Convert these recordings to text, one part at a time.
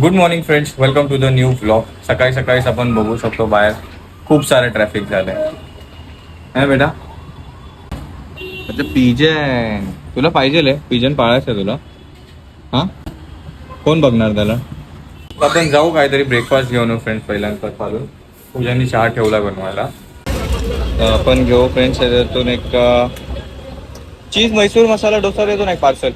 Good morning friends welcome to the new blog सकाळी सकाळीच आपण बघू शकतो बाहेर. खूप सारे ट्रॅफिक झाले है बेटा? अच्छा पिजन. तुला पाहिजे पिजन पाळायचं तुला. हा? कोण बघणार त्याला? आपण जाऊ काहीतरी ब्रेकफास्ट घेऊन फ्रेंड्स पहिल्यांदा चालून पूजाने चहा ठेवला बनवायला. आपण घेऊ फ्रेंड्स त्याच्यातून एक चीज मैसूर मसाला डोसा देतो ना एक पार्सल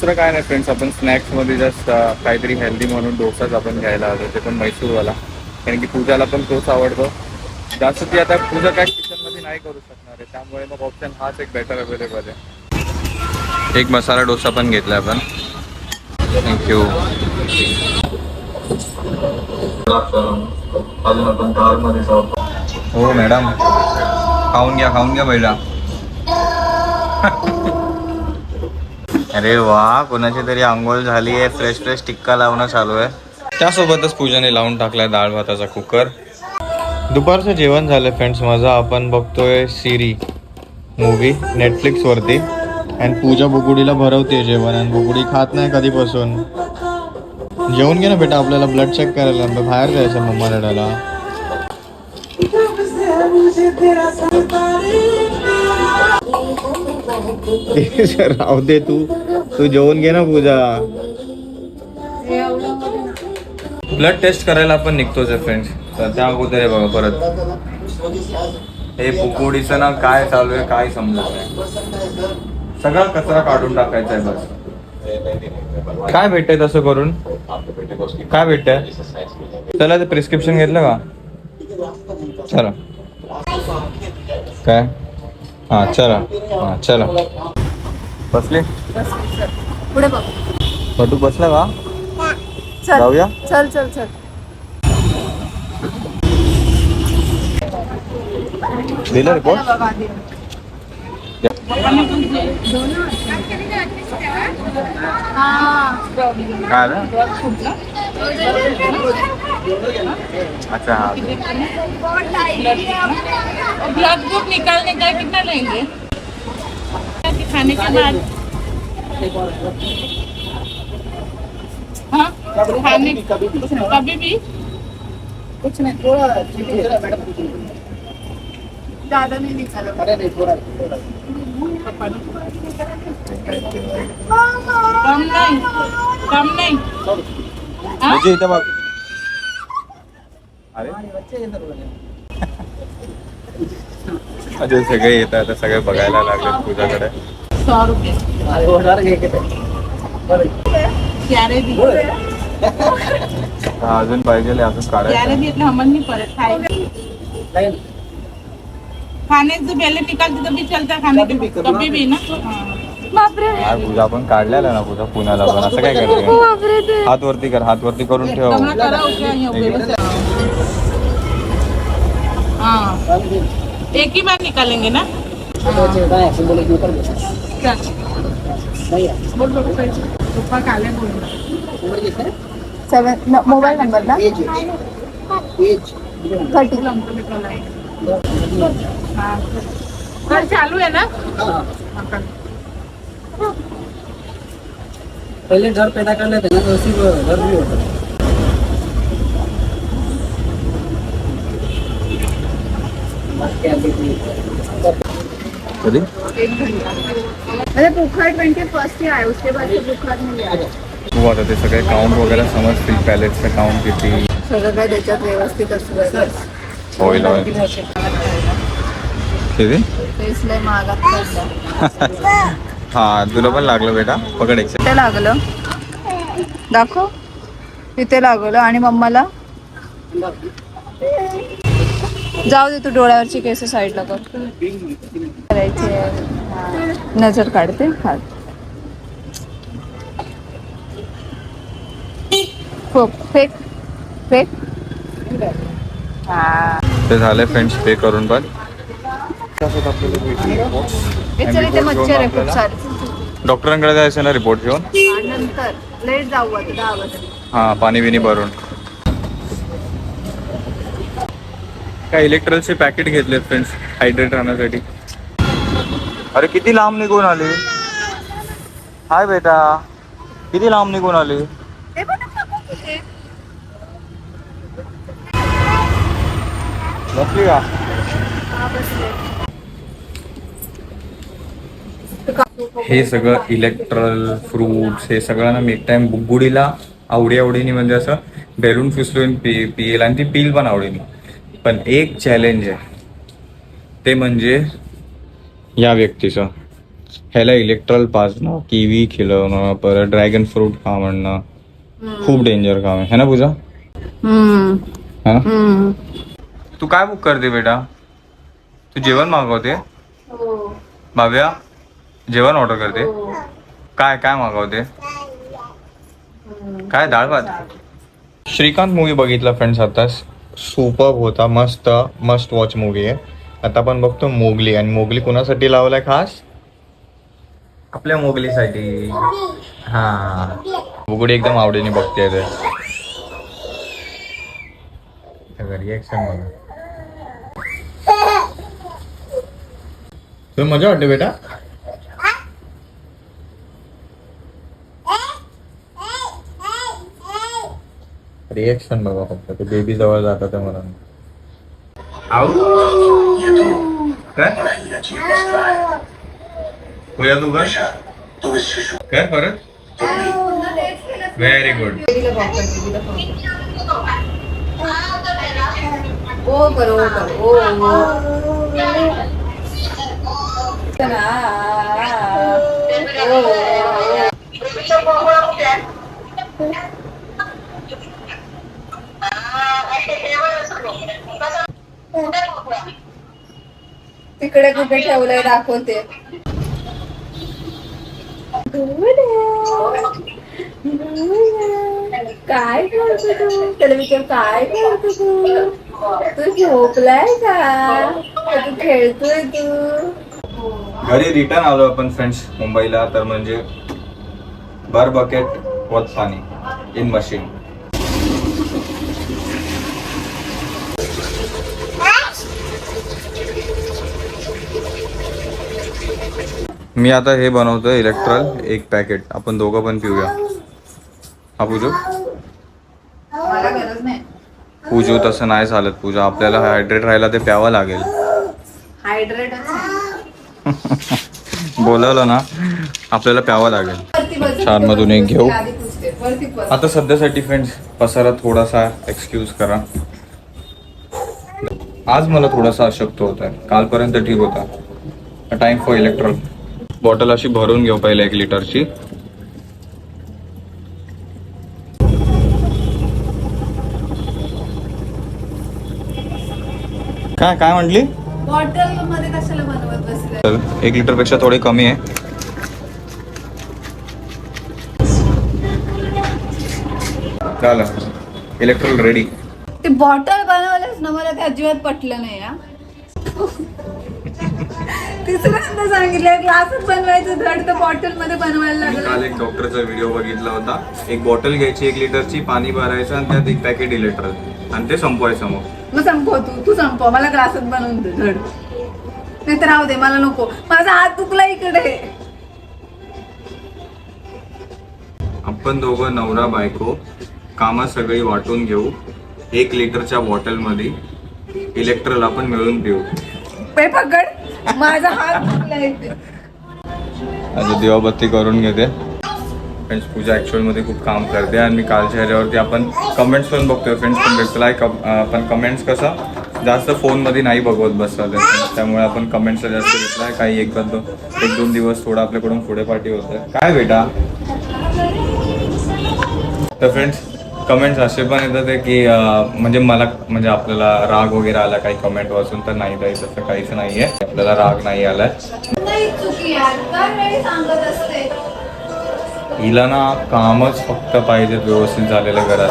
दुसरं काय नाही फ्रेंड्स आपण स्नॅक्समध्ये जस्ट काहीतरी हेल्दी म्हणून डोसाच आपण घ्यायला आलो ते पण मैसूरवाला कारण की पूजाला पण तोच आवडतो. जास्त ती आता पूजा काय किचनमध्ये नाही करू शकणार आहे त्यामुळे मग ऑप्शन हाच एक बेटर अवेलेबल आहे. एक मसाला डोसा पण घेतला आपण. थँक्यू हो मॅडम. खाऊन घ्या खाऊन घ्या पहिला. अरे वा कोणाची तरी आंघोळ झाली आहे. फ्रेश फ्रेश टिक्का लावणं चालू आहे. त्यासोबतच पूजाने लावून टाकलाय डाळ भाताचा कुकर. दुपारचं जेवण झालं फ्रेंड्स माझं आपण बघतोय सिरी मूवी नेटफ्लिक्सवरती आणि पूजा बुकुडीला भरवते जेवण. आणि बुकुडी खात नाही कधीपासून. जेवण घे ना बेटा आपल्याला ब्लड चेक करायला बाहेर जायचं मम्मा रडायला. राहू दे तू. तू जेवण घे ना पूजा. ब्लड टेस्ट करायला आपण निघतोच फ्रेंड्स तर त्या अगोदर आहे बघा परत. हे पुकोडीचं ना काय चालू आहे काय समजत नाही. सगळा कचरा काढून टाकायचा आहे बस. काय भेटतंय तसं करून? काय भेटतंय? चला ते प्रिस्क्रिप्शन घेतलं का? चला. काय? हा चला। हा चला। बसले पुढे बघ. पटू बसला का? चल. जाऊया? चल चल चल. दिलं रिपोर्ट काय आलं? अच्छा हा। ब्लड ग्रुप निकालने का कितना लेंगे? खाने के बाद। हाँ? खाने कभी भी। कुछ नहीं थोड़ा ज़्यादा नहीं निकालो। कम नहीं कम नहीं। हाँ? म्हणजे इथं बघ अरे. अजून सगळे येत आता सगळे बघायला लागले तुझ्याकडे अजून पाहिजे अजून काढायचं. खाने से पहले निकालते तभी चलता खाण्याचं के बी ना? बापरे. हा, पूजा आपण काढलेला ना पूजा पुण्याला पण. असं काय करते? बापरे ते. हात वरती कर हात वरती करून ठेव. कमरा करा उठा यहाँ पे बस। हाँ. एक ही बार निकालेंगे ना? क्या? बोल बोल पैसे. पप्पा काले बोल सेवन मोबाईल नंबर ना थर्टी हाँ घर चालू है ना पहले घर पैदा कर लेते ना तो उसी को घर भी होता कधी? अरे बुखार ट्वेंटी फर्स्ट ही आया उसके बाद से बुखार नहीं आया तू आता ते सगळे काउंट वगैरे समजतील पॅलेटचं काउंट किती? सगळं काय त्याच्यात व्यवस्थित असतं. होईल होईल किती? तेच लय महागात पडलं. हा तुला पण लागलं बेटा पकड एक कुठे लागलं. दाखव. तिथे लागलं आणि मम्माला. जाऊ दे तू डोळ्यावरची केस साईडला कर. करायचे. नजर काढते. हात हो फेक. फेक. हा. ते झाले फ्रेंड्स पे करून पण. चल इथे मच्छर आहे खूप सारे डॉक्टरांकडे जायचं ना रिपोर्ट घेऊन? हा, नंतर. लेट जाऊ आता दहा वाजता. हा पाणी बिनी भरून. काय इलेक्ट्रॉलचे पॅकेट घेतलेत फ्रेंड्स हायड्रेट राहण्यासाठी. अरे किती लांब निघून आले? हाय बेटा. किती लांब निघून आले? बसली का? हे सगळं इलेक्ट्रल फ्रूट्स हे सगळं ना मी एक टाइम बुगुडीला आवडी आवडीने म्हणजे असं बेलून फिसलून पि पिईल आणि ती पील पण आवडीने. पण एक चॅलेंज आहे. ते म्हणजे या व्यक्तीचं. ह्याला इलेक्ट्रल पाजणं किवी खिलवणं परत ड्रॅगन फ्रूट खा म्हणणं खूप डेंजर काम आहे. है ना पूजा? है ना? तू काय बुक करते बेटा? तू जेवण मागवते? भाव्या? जेवण ऑर्डर करते? काय काय मागवते? काय डाळ भात? श्रीकांत मूवी बघितला फ्रेंड्स आताच सुपर होता मस्त मस्ट वॉच मूवी आहे. आता आपण बघतो मोगली आणि मोगली कुणासाठी लावलाय खास? आपल्या मोगलीसाठी. हा. बुगडी एकदम आवडीने बघते ते. रिएक्शन बघा. तुला मजा वाटते बेटा? रिएक्शन बघा फक्त. ते बेबी जवळ जातात ते म्हणून. काय? होया तू कर कर परत? व्हेरी गुड ओ करो ओ करो ओ तिकडे कुठे ठेवलंय दाखवते. काय करतो तू? त्याला विचार काय करतो तू? तू झोपलाय का? तू खेळतोय तू? घरी रिटर्न आलो आपण फ्रेंड्स मुंबईला. तर म्हणजे बर बकेट वत पाणी इन मशीन मी आता हे बनवतोय इलेक्ट्रल एक पॅकेट आपण दोघं पण पिऊया. हा पूजू? मला गरज नाही. पूजू तसं नाही चालत पूजा. आपल्याला हायड्रेट राहायला ते प्यावं लागेल. हायड्रेटच बोलवलं ना आपल्याला प्यावं लागेल. चार मधून एक घेऊ. आता सध्यासाठी फ्रेंड्स पसारा थोडासा एक्सक्यूज करा. आज मला थोडासा अशक्त होत आहे कालपर्यंत ठीक होता. टाइम फॉर इलेक्ट्रॉल बॉटल अशी भरून घेऊ पहिले एक लिटरची. काय काय म्हटली? बॉटलमध्ये कशाला बनवत बसलाय तर एक लिटरपेक्षा थोडी कमी आहे. झालं इलेक्ट्रॉल रेडी ते बॉटल बनवलंच ना मला ते अजिबात पटलं नाही या तिसऱ्यांदा सांगितलं ग्लासच बनवायचं धड तर बॉटलमध्ये बनवायला मी लागलं. काल एक डॉक्टरचा व्हिडिओ बघितला होता. एक बॉटल घ्यायची एक लिटरची पाणी भरायचं आणि त्यात एक पॅकेट इलेक्ट्रॉल आणि ते संपवायचं मग मग संपव तू तू संपव मला ग्लासच बनवून दे धड. नाही तर राहू दे मला नको. माझा हात दुखला इकडे. आपण दोघं नवरा बायको कामं सगळी वाटून घेऊ. एक लिटरच्या बॉटलमध्ये इलेक्ट्रॉल आपण मिळून पिऊ. पे पकड. माझा हात आता दिवाबत्ती करून घेते. फ्रेंड्स पूजा ऍक्च्युअलमध्ये खूप काम करते आणि मी कालच्या ह्याच्यावरती आपण कमेंट्स पण बघतोय. फ्रेंड्स पण रिप्लाय पण कमेंट्स कसं जास्त फोनमध्ये नाही बघवत बसत. त्यामुळे आपण कमेंट्सला जास्त रिप्लाय काही एक दोन एक दोन दिवस थोडं आपल्याकडून पुढे पाठी होतं काय बेटा? तर फ्रेंड्स कमेंट्स असे पण येतात आहे की म्हणजे मला म्हणजे आपल्याला राग वगैरे आला काही कमेंट वाचून तर नाही ताई तसं काहीच नाहीये. आपल्याला राग नाही आलाय. हिला ना कामच फक्त पाहिजे व्यवस्थित झालेलं घरात.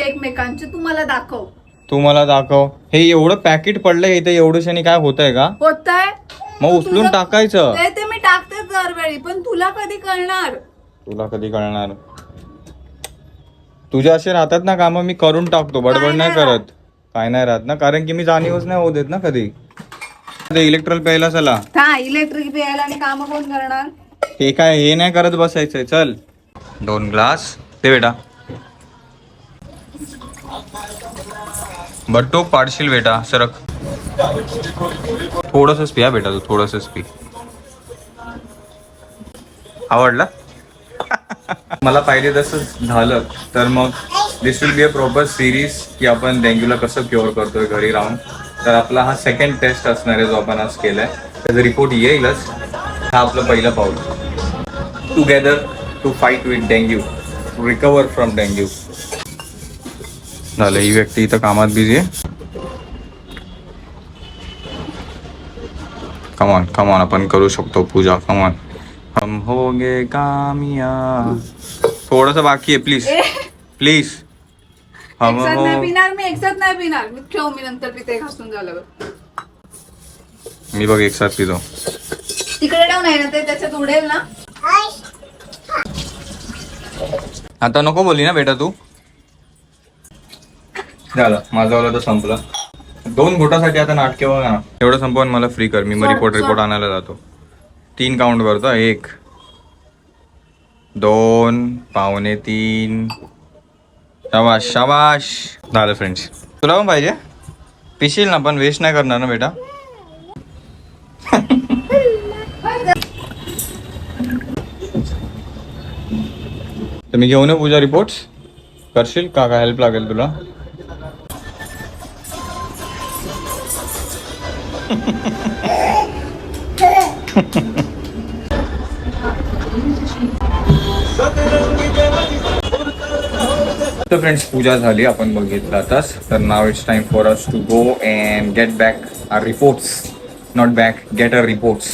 एकमेकांचे तू मला दाखव. तू मला दाखव. हे एवढं पॅकेट पडलंय इथे एवढ्याशाने काय होतंय का? होत आहे मग उचलून टाकायचं. ते ते मी टाकते दरवेळी पण तुला कधी कळणार? तुला कधी कळणार? तुझ्या असे राहतात ना कामं मी करून टाकतो बडबड नाही करत. काय नाही राहत ना कारण की मी जाणीवच नाही होऊ देत ना कधी. ते इलेक्ट्रॉल प्यायला चला. हा इलेक्ट्रिक प्यायला आणि काम कोण करणार? हे काय हे नाही करत बसायचंय चल. दोन ग्लास. ते बेटा. बट्टो पाडशील बेटा सरक. थोडस पी हा बेटा तू थोडस पी. आवडला? मला पाहिजे तसं झालं तर मग this will be a proper series की आपण डेंग्यूला कसं क्युअर करतोय घरी राहून. तर आपला हा सेकंड टेस्ट असणार आहे जो आपण आज केलाय. त्याचा रिपोर्ट येईलच. हा आपलं पहिलं पाऊल. Together to fight with dengue to recover from dengue झालं ही व्यक्ती इथं कामात बिझी आहे. कमान कमान आपण करू शकतो पूजा. कमान हम होगे कामयाब थोडस बाकी आहे प्लीज प्लीज हम एकसाथ नाही हो पिणार मी एकसाथ नाही पिणार. मी ठेव मी नंतर पिते घासून झाल्यावर. मी बघ एक साथ पितो. तिकडे ठेव नाही ना ते त्याच्यात उडेल ना? आता नको बोलली ना बेटा तू. झालं माझं वाला तर संपलं. दोन घोटासाठी आता नाटके बघा ना. एवढं संपवून मला फ्री कर. मी मग रिपोर्ट. रिपोर्ट आणायला जातो. तीन काउंट करतो. एक दोन पावणे तीन. शाबाश शाबाश झालं फ्रेंड्स तुला पण पाहिजे. पिशील ना पण वेस्ट नाही करणार ना बेटा. तर मी घेऊन पूजा रिपोर्ट्स करशील का? काय हेल्प लागेल तुला? तर फ्रेंड्स पूजा झाली. आपण बघितलं आताच तर नाव it's time for us to go and get back our reports not back get our reports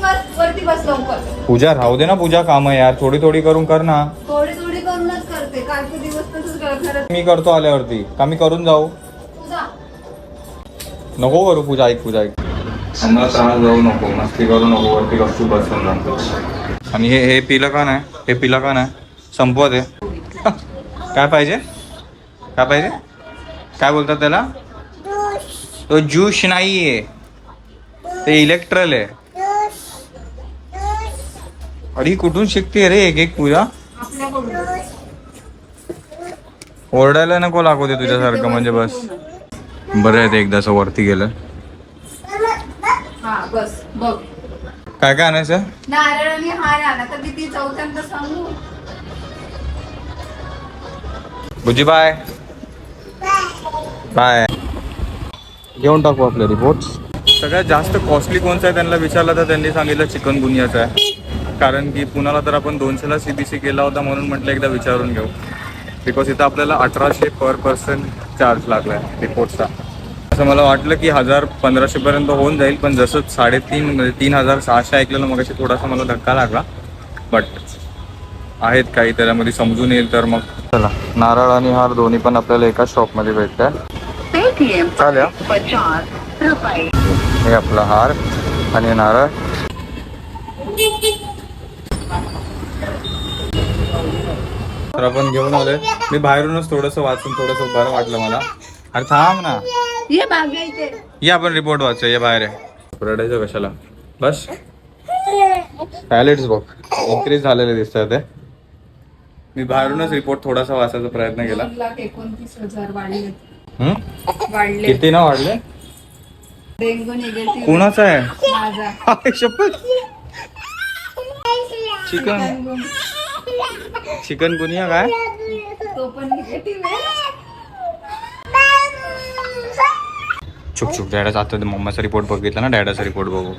bus वरती बस लवकर. पूजा राहू दे ना पूजा कामं यार. थोडी थोडी करून कर ना. थोडी थोडी करूनच करते. कालचे दिवस तसंच करत घरात मी करतो आल्यावरती. का मी करून जाऊ? नको करू पूजा ऐक पूजा ऐक. आम्हाला त्रास जाऊ नको. मस्ती करू नको. वरती गपचूप बसून जातो आणि हे हे पिलं का नाही हे पिलं का नाही संपवत. आहे काय पाहिजे? काय पाहिजे? काय बोलतात त्याला? तो ज्यूस नाही आहे ते इलेक्ट्रल आहे. अरे कुठून शिकते रे एक एक पूजा? ओरडायला नको लागू दे तुझ्यासारखं म्हणजे बस. बरं आहे ते एकदाचं वरती गेलं. हा बस बघ. काय काय आणायचं? नारळ आणि हार आणा. तर किती चौथ्यांदा सांगू. बुजी बाय बाय घेऊन टाकू आपले रिपोर्ट सगळ्यात जास्त कॉस्टली कोणचा आहे त्यांना विचारलं तर त्यांनी सांगितलं चिकन गुनियाचा आहे. कारण की पुण्याला तर आपण दोनशेला सी बी सी केला होता म्हणून म्हटलं एकदा विचारून घेऊ. बिकॉज इथं आपल्याला अठराशे पर पर्सन चार्ज लागला आहे रिपोर्टचा असं मला वाटलं की हजार पंधराशेपर्यंत होऊन जाईल पण जसं साडेतीन म्हणजे तीन हजार सहाशे ऐकलेलं मग थोडासा मला धक्का लागला. बट आहेत काही त्याच्यामध्ये समजून येईल तर मग. चला नारळ आणि हार दोन्ही पण आपल्याला एकाच शॉपमध्ये भेटतात पेटीएम चालेल. हे आपला हार आणि नारळ. तर आपण घेऊन आलोय. मी बाहेरूनच थोडस वाचून थोडस बरं वाटलं मला. अरे थांब ना. ये आपण रिपोर्ट वाचूया ये बाहेर आहे रडायचं कशाला? बस. पॅलेट्स बघ. इन्क्रीज झालेले दिसतात ते. मी बाहेरूनच रिपोर्ट थोडासा वाचायचा प्रयत्न केला. दोन लाख एकोणतीस हजार वाढले. हम्म? वाढले. किती ना वाढले? Dengue negative. कुणाचा आहे? माझा. हाय, शपथ. चिकन. चिकन गुनिया काय? तो पण निगेटिव्ह आहे. चुक चुक. डॅडाचा आता मम्माचा रिपोर्ट बघितला ना? डॅडाचा रिपोर्ट बघू.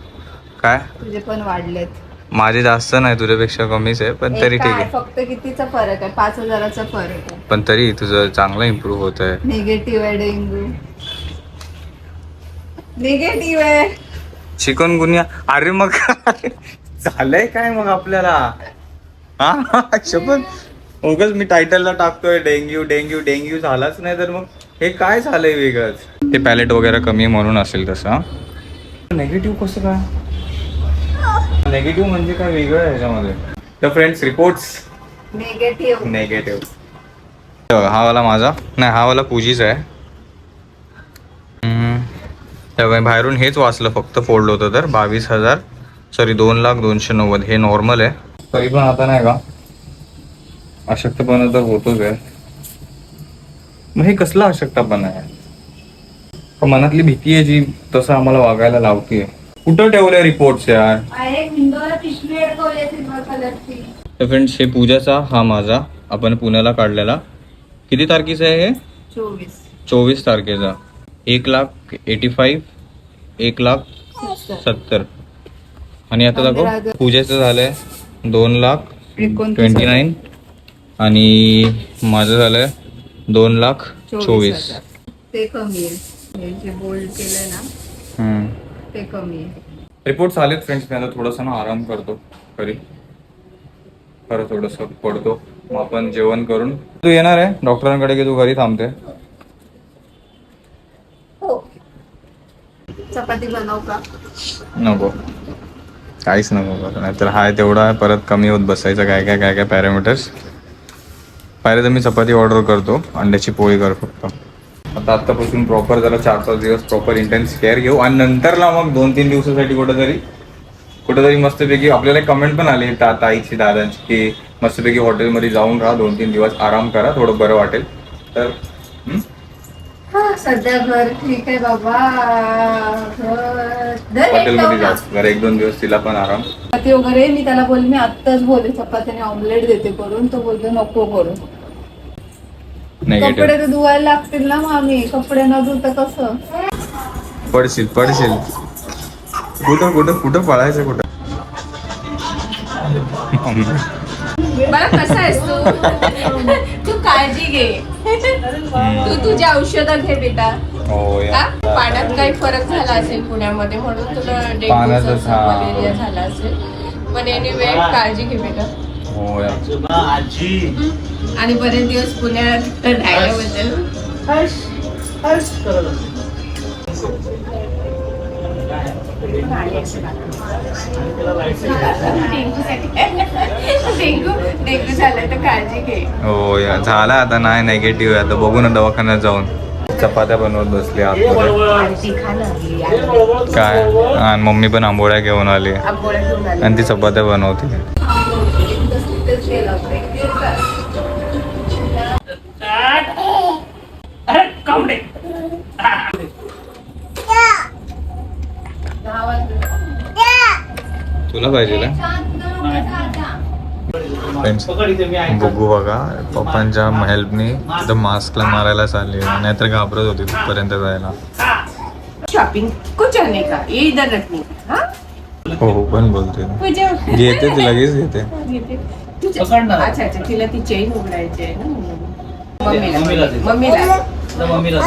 काय? तुझे पण वाढलेत. माझे जास्त नाही तुझ्यापेक्षा कमीच आहे पण तरी ठीक आहे. फक्त कितीचा फरक आहे? पाच हजाराचा फरक आहे. पण तरी तुझं चांगलं इम्प्रूव्ह होत आहे. निगेटिव्ह आहे डेंगू. निगेटिव्ह आहे. चिकन गुनिया अरे मग? झालंय काय मग आपल्याला? हा? शपथ? उगाच मी टायटलला टाकतोय डेंग्यू डेंग्यू डेंग्यू झालाच नाही तर मग हे काय झालंय वेगळंच? ते पॅलेट वगैरे कमी आहे म्हणून असेल तसं. नेगेटिव्ह कसं काय? नेगेटिव्ह म्हणजे काय वेगळं आहे ह्याच्यामध्ये? तर फ्रेंड्स रिपोर्ट्स निगेटिव्ह नेगेटिव्ह हा वाला माझा. नाही हा वाला पूजीचा आहे. तेव्हा बाहेरून हेच वाचलं फक्त फोल्ड होतं तर. बावीस हजार. सॉरी दोन लाख दोनशे नव्वद. हे नॉर्मल आहे. तरी पण आता नाही का? अशक्तपणा तर होतोच आहे. मग हे कसला अशक्तपणा आहे? मनातली भीती आहे जी तसं आम्हाला वागायला लावतीये. कुठं ठेवले रिपोर्ट्स यार? तर फ्रेंड्स हे पूजाचा हा माझा. आपण पुण्याला काढलेला. किती तारखेचा आहे हे? चोवीस. चोवीस तारखेचा. एक लाख एटी फाईव्ह एक लाख सत्तर. आणि आता दाखव पूजेचं झालंय दोन लाख ट्वेंटी नाईन आणि माझं झालंय दोन लाख चोवीस ते कमी आहे. जे बोल्ड केलंय ना. ते कमी आहे. रिपोर्ट्स आलेत फ्रेंड्स मी आता थोडंसं ना आराम करतो घरी. खरं थोडंसं पडतो. मग आपण जेवण करून. तू येणार आहे? डॉक्टरांकडे की तू घरी थांबते? हो. चपाती बनव का? नको. काहीच नको करू नाहीतर हाय तेवढा आहे परत कमी होत बसायचं. काय काय काय काय पॅरामीटर्स पहिले तर मी चपाती ऑर्डर करतो. अंड्याची पोळी कर फक्त. आता आत्तापासून प्रॉपर जरा चार पाच दिवस प्रॉपर इंटेन्स केअर घेऊ. आणि नंतरला मग दोन तीन दिवसासाठी कुठेतरी कुठेतरी मस्तपैकी आपल्याला कमेंट पण आली ता ताईची दादांची की मस्तपैकी हॉटेलमध्ये जाऊन राहा दोन तीन दिवस आराम करा थोडं बरं वाटेल. तर? हा? सध्या घर ठीक आहे बाबा. हॉटेलमध्ये जाऊ एक दोन दिवस तिला पण आराम. वगैरे मी त्याला बोलले मी आत्ताच बोलले चपातीने ऑमलेट देते करून. तो बोलतो नको करू. कपडे तर धुवायला लागतील ना मामी कपडे न धुता कसं? पडशील पडशील. कुठं कुठं कुठं पळायचं कुठं? मला कसा आहेस तू? तू काळजी घे. तू तुझी औषधं घे बेटा. हो हा? पाण्यात काही फरक झाला असेल पुण्यामध्ये म्हणून तुला पाण्यातच, डेंग्यू हा. मलेरिया झाला असेल. पण एनिवे काळजी घे बेटा. हो या. आणि बरेच दिवस पुण्यात राहिल्याबद्दल झालं तर काळजी घे. हो या झाला आता नाही नेगेटिव्ह आहे. आता बघू ना दवाखान्यात जाऊन. चपात्या बनवत बसली आतमध्ये काय? आणि मम्मी पण आंबोळ्या घेऊन आली. आणि ती चपात्या बनवते. तुला पाहिजे बघू बघा. पप्पांच्या हेल्पनी तर मास्कला मारायला चालली नाहीतर घाबरत होती तिथपर्यंत जायला. शॉपिंग कुछ नहीं का? ये इधर रखनी हाँ? हो हो पण बोलते घेते ती लगेच घेते. तुझ्या- पकड ना. अच्छा अच्छा तिला ती चेन उघडायची आहे ना मम्मीला. मम्मीला दे. मम्मीला.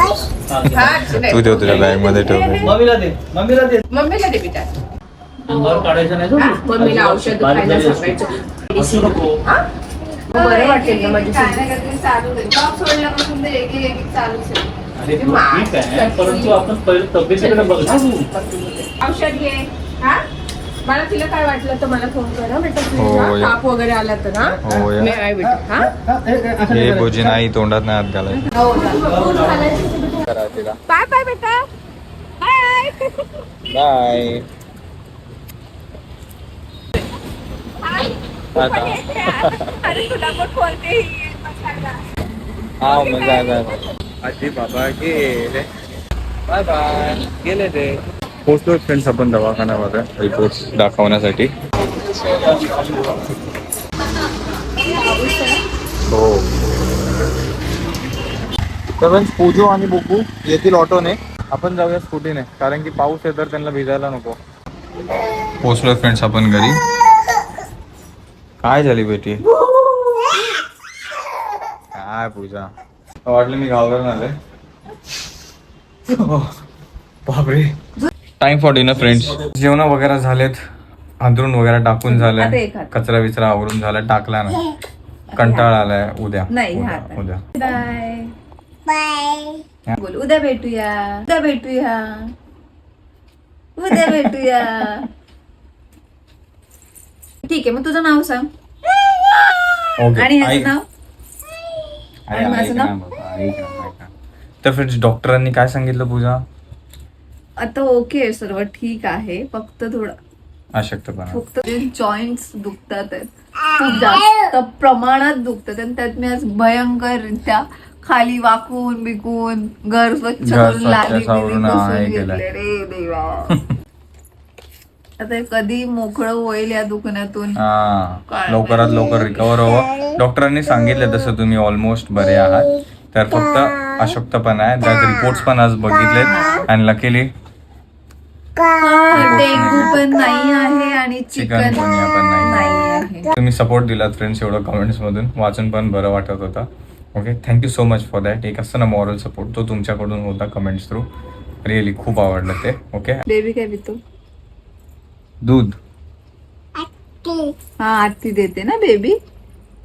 तू ठेव तुझ्या बॅगमध्ये ठेव. मम्मीला दे. मम्मीला दे. मम्मीला दे बेटा हा, औषध खायला. सांगायचं. हा? बरं वाटेल ना माझी परंतु आपण तब्येतीकडे बघ घे. हा? मला तिला काय वाटलं तर मला फोन कर हं बेटा. ताप वगैरे आला तर हा? हो, या. मी आहे बेटा. असं नाही भोजी नाही तोंडात नाही हात घालायचं. बाय बाय बेटा. हाय बाय अरे तुला पण बोलते हा मजा आजी बाबा गेले बाय बाय. गेले ते पोचलो फ्रेंड्स आपण दवाखान्यामध्ये रिपोर्ट्स दाखवण्यासाठी. हो. तर फ्रेंड्स पूजू आणि बुकू येतील ऑटोने. आपण जाऊया स्कूटीने. कारण की पाऊस आहे तर त्यांना भिजायला नको. पोचलोय फ्रेंड्स आपण घरी. काय झाली बेटी? काय पूजा? वाटलं मी गावावरून आले बापरे. टाइम फॉर डिनर फ्रेंड्स जेवण वगैरे झालेत. अंथरून वगैरे टाकून झालंय. कचरा विचरा आवरून झाला. टाकला ना. कंटाळा आलाय. उद्या. नाही, उद्या, हात. उद्या. बाय बाय बोल उद्या भेटूया. उद्या भेटूया. उद्या भेटूया. ठीक आहे मग तुझं नाव सांग ओके आणि ह्याचं ऐक- नाव अरे आणि माझं ऐक नाव? ना बाबा, ऐक ना, ऐक ना. तर फ्रेंड्स डॉक्टरांनी काय सांगितलं पूजा आता ओके सर्व ठीक आहे फक्त थोडं अशक्तपणा फक्त जॉईंट्स दुखतात आहेत. खूप जास्त प्रमाणात दुखतात आणि त्यात मी आज भयंकररित्या खाली वाकून बिकून घर स्वच्छ घर करून स्वच्छ लादी बिदी सावरून पुसून आहे घेतले. रे देवा आता कधी मोकळं होईल या दुखण्यातून? हा लवकरात लवकर रिकवर व्हावं डॉक्टरांनी सांगितलं तसं तुम्ही ऑलमोस्ट बरे आहात. तर फक्त अशक्तपणा आहे. त्यात रिपोर्ट्स पण आज बघितलेत. आणि लकीली डेंगू पण नाही आहे आणि चिकन पण नाही. नाही आहे. तुम्ही सपोर्ट दिलात फ्रेंड्स एवढं कमेंट्स मधून. वाचून पण बरं वाटत होता. Okay thank you so much for that एक असतं ना मॉरल सपोर्ट तो तुमच्याकडून होता कमेंट्स थ्रू रिअली खूप आवडलं ते. ओके बेबी काय पितो? दूध. हा आत्ती देते ना बेबी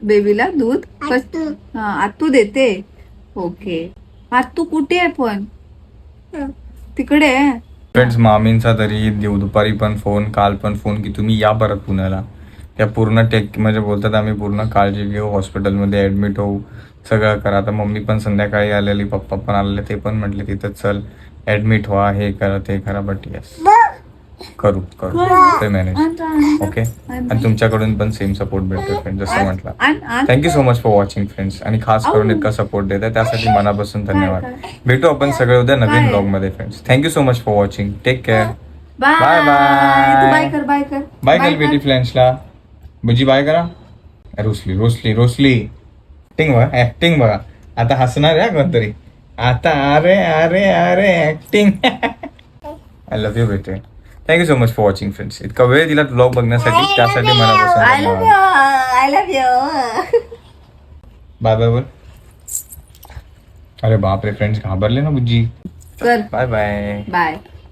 बेबीला दूध? कस- हा आत्तू देते. ओके आत्तू कुठे आहे पण? तिकडे आहे. फ्रेंड्स मामींचा तरी दिव दुपारी पण फोन काल पण फोन की तुम्ही या परत पुण्याला. त्या पूर्ण टेक म्हणजे बोलतात आम्ही पूर्ण काळजी घेऊ हॉस्पिटलमध्ये ऍडमिट होऊ. सगळं करा. आता मम्मी पण संध्याकाळी आलेली पप्पा पण आलेले ते पण म्हटले तिथं चल ऍडमिट व्हा हे करा ते करा बट येस करू करू. ते मॅनेज ओके आणि तुमच्याकडून पण सेम सपोर्ट भेटतो फ्रेंड जसं म्हटलं. Thank you so much for watching friends आणि खास करून इतका सपोर्ट देत आहे. त्यासाठी मनापासून धन्यवाद. भेटू आपण सगळे उद्या नवीन? ब्लॉगमध्ये friends thank you so much for watching take care bye bye कर बाय कर. बाय कर बेटी फ्रेंड्सला बुजी बाय करा. रोसली रोसली रोसली. ऍक्टिंग बघा ऍक्टिंग बघा. आता हसणार आहे कोणतरी. आता अरे अरे अरे ऍक्टिंग आय लव्ह यू बेटे. Thank you so much for watching friends इतका वेळ दिला ब्लॉग बघण्यासाठी त्यासाठी मला यू यू बाय बाय बोल अरे बापरे फ्रेंड्स घाबरले ना बुज्जी बाय बाय बाय